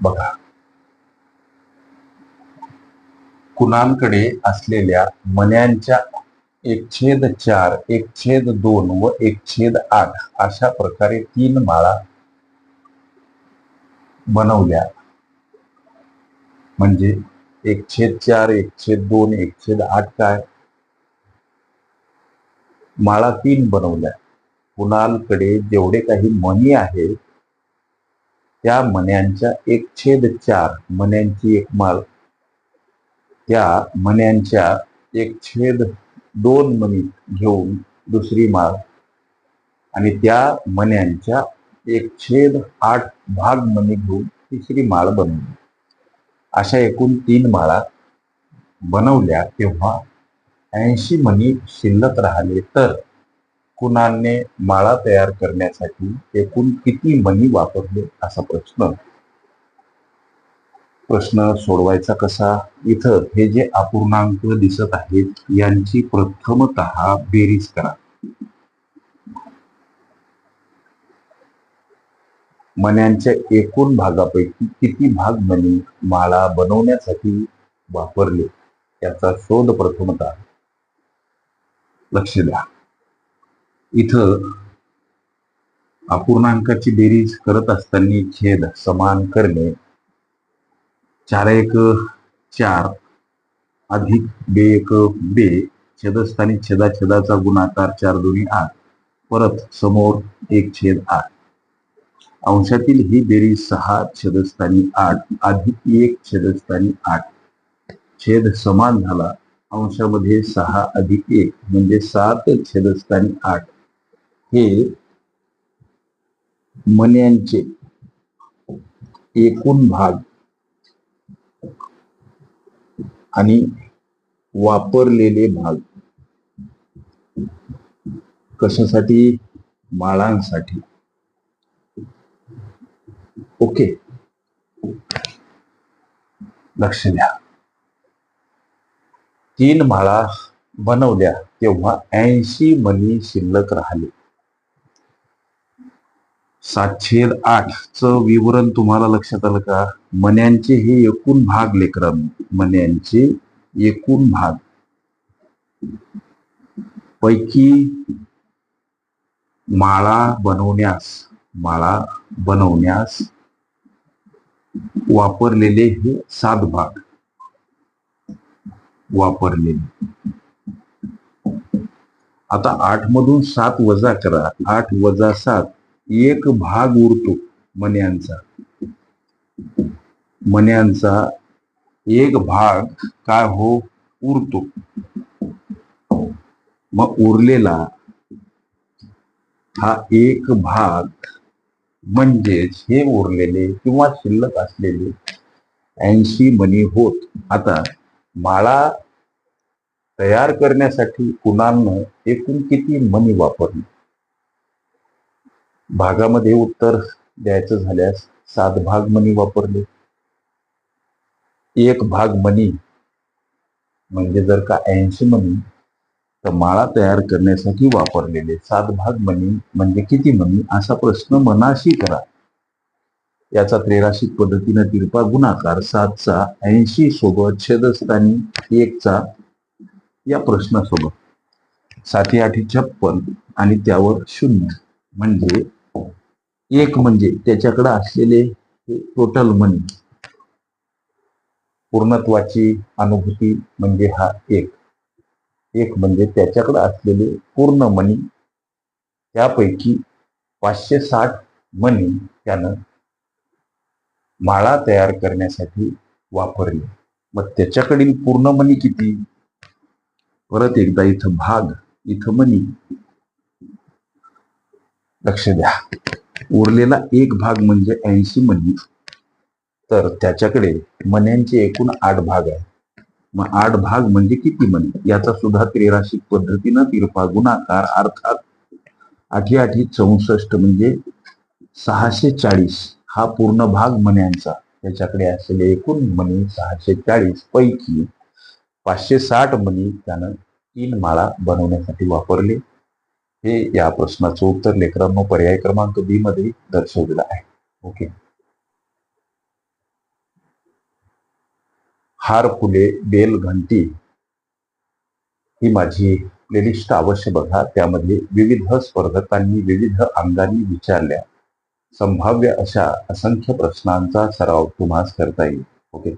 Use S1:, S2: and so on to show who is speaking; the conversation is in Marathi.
S1: बघा. कुणांकडे असलेल्या मन्यांच्या एक छेद चार एक छेद दोन व एक छेद आठ अशा प्रकारे तीन माळा बनवल्या. म्हणजे एक छेद चार एक छेद दोन एक छेद आठ काय? माळा तीन बनवल्या. कुणालकडे जेवढे काही मनी आहेत त्या मण्यांच्या एक छेद चार मण्यांची एक माळ. त्या मण्यांच्या एक छेद दोन मणी घेऊन दुसरी माळ. आणि त्या मण्यांच्या एक छेद आठ भाग मणी घेऊन तिसरी माळ बनवली अशा एकूण तीन माळा बनवल्या तेव्हा ऐंशी मणी शिल्लक राहिले तर कुणाने माळा तयार करण्यासाठी एकूण किती मणी वापरले असा प्रश्न? प्रश्न सोडवायचा कसा? इथं हे जे अपूर्णांक दिसत आहेत यांची प्रथमत बेरीज करा. मण्यांच्या एकूण भागापैकी किती भाग मणी माळा बनवण्यासाठी वापरले? याचा शोध प्रथमतः लक्ष द्या. इथं अपूर्णांकाची बेरीज करत असताना छेद समान करणे चार एक चार अधिक बे एक बे छेदस्थानी छेदा छेदाचा गुणाकार चार दोन्ही आठ परत समोर एक छेद आठ. अंशातील ही बेरीज सहा छेदस्थानी आठ अधिक एक छेदस्थानी आठ. छेद समान झाला अंशामध्ये सहा अधिक एक म्हणजे सात छेदस्थानी आठ. हे मन्यांचे एकूण भाग आणि वापरलेले भाग. कशासाठी? माळांसाठी. ओके. लक्ष द्या. तीन माळा बनवल्या तेव्हा ऐंशी मणी शिल्लक राहिले. सातशे आठ च विवरण तुम्हाला लक्षात आलं का? मन्यांचे हे एकूण भाग लेकरां मन्यांचे एकूण भाग. पैकी माळा बनवण्यास माळा बनवण्यास वापरलेले हे सात भाग. वापरलेले. आता आठ मधून सात वजा करा. आठ वजा सात एक भाग उरतो मन्यांचा. मन्यांचा एक भाग काय हो? उरतो. मग उरलेला हा एक भाग म्हणजेच हे उरलेले किंवा शिल्लक असलेले ऐंशी मणी होत. आता माळा तयार करण्यासाठी कुणालनं एकूण किती मणी वापरली? भागामध्ये उत्तर द्यायचं झाल्यास सात भाग मनी वापरले. एक भाग मनी म्हणजे जर का ऐंशी मनी तर माळा तयार करण्यासाठी वापरलेले सात भाग मनी म्हणजे किती मनी असा प्रश्न मनाशी करा. याचा त्रेराशिक पद्धतीने तिरपा गुणाकार सातचा ऐंशी सोबत छेदस्थानी एकचा या प्रश्नासोबत. साती आठी छप्पन आणि त्यावर शून्य. म्हणजे एक म्हणजे त्याच्याकडे असलेले टोटल मनी पूर्णत्वाची अनुभूती म्हणजे हा एक. एक म्हणजे त्याच्याकडे असलेले पूर्ण मनी त्यापैकी पाचशे साठ मनी त्यानं माळा तयार करण्यासाठी वापरले. मग त्याच्याकडील पूर्ण मनी किती? परत एकदा इथं भाग इथं मनी लक्ष द्या. उरलेला एक भाग म्हणजे ऐंशी मनी तर त्याच्याकडे मण्यांचे एकूण आठ भाग आहे मग आठ भाग म्हणजे किती मणी? याचा सुद्धा त्रिराशिक पद्धतीनं तिरपा गुणाकार अर्थात आठी आठी चौसष्ट म्हणजे सहाशे चाळीस हा पूर्ण भाग मण्यांचा. त्याच्याकडे असलेले एकूण मणी सहाशे चाळीस पैकी पाचशे साठ मणी त्यानं तीन माळा बनवण्यासाठी वापरले. हे या प्रश्नाचं उत्तर लेकरांनो पर्याय क्रमांक बी मध्ये दर्शवलेलं आहे. ओके हार फुले बेल घंटी ही माझी प्लेलिस्ट अवश्य बघा. त्यामध्ये विविध स्पर्धकांनी विविध अंगांनी विचारल्या. संभाव्य अशा असंख्य प्रश्नांचा सराव तुम्हास करता येईल. ओके